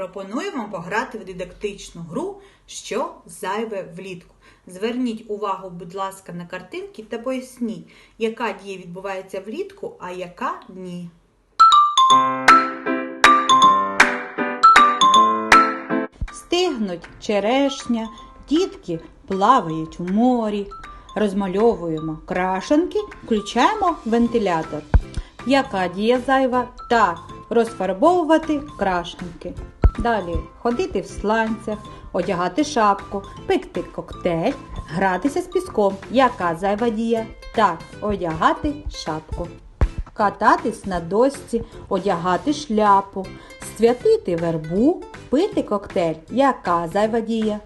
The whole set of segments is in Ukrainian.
Пропоную вам пограти в дидактичну гру Що зайве влітку. Зверніть увагу, будь ласка, на картинки та поясніть, яка дія відбувається влітку, а яка ні. Стигнуть черешня, дітки плавають у морі. Розмальовуємо крашенки, включаємо вентилятор. Яка дія зайва? Так, розфарбовувати крашенки. Далі ходити в сланцях, одягати шапку, пекти коктейль, гратися з піском. Яка зайва дія? Так, одягати шапку. Кататись на дошці, одягати шляпу, святити вербу, пити коктейль. Яка зайва дія?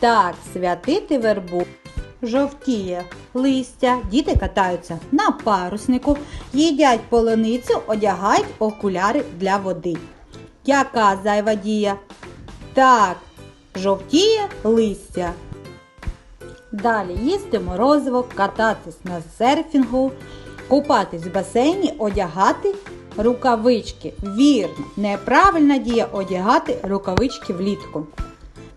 Так, святити вербу. Жовтіє листя, діти катаються на паруснику, їдять полуницю, одягають окуляри для води. Яка зайва дія? Так, жовтіє листя. Далі їсти морозиво, кататись на серфінгу, купатись в басейні, одягати рукавички. Вірно, неправильна дія одягати рукавички влітку.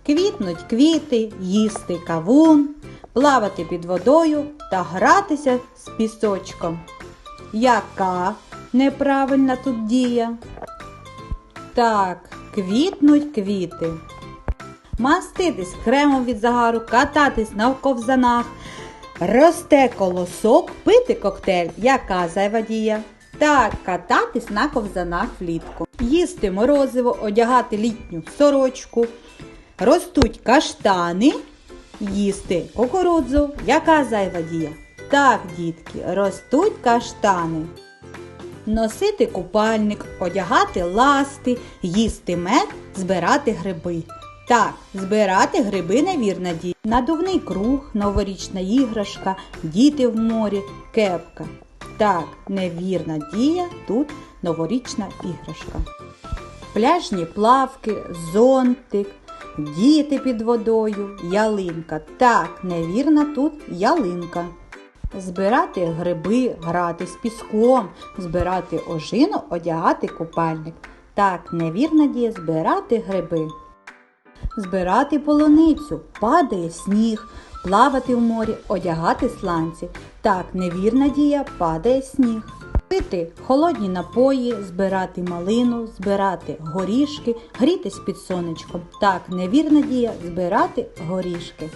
Квітнуть квіти, їсти кавун, плавати під водою та гратися з пісочком. Яка неправильна тут дія? Так, квітнуть квіти. Маститись кремом від загару, кататись на ковзанах, росте колосок, пити коктейль. Яка зайва дія? Так, кататись на ковзанах влітку. Їсти морозиво, одягати літню сорочку. Ростуть каштани, їсти кукурудзу. Яка зайва дія? Так, дітки, ростуть каштани. Носити купальник, одягати ласти, їсти мед, збирати гриби. Так, збирати гриби невірна дія. Надувний круг, новорічна іграшка, діти в морі, кепка. Так, невірна дія тут новорічна іграшка. Пляжні плавки, зонтик, діти під водою, ялинка. Так, невірна тут ялинка. Збирати гриби, грати з піском, збирати ожину, одягати купальник. Так, невірна дія збирати гриби. Збирати полуницю, падає сніг, плавати в морі, одягати сланці. Так, невірна дія падає сніг. Пити холодні напої, збирати малину, збирати горішки, грітись під сонечком. Так, невірна дія збирати горішки.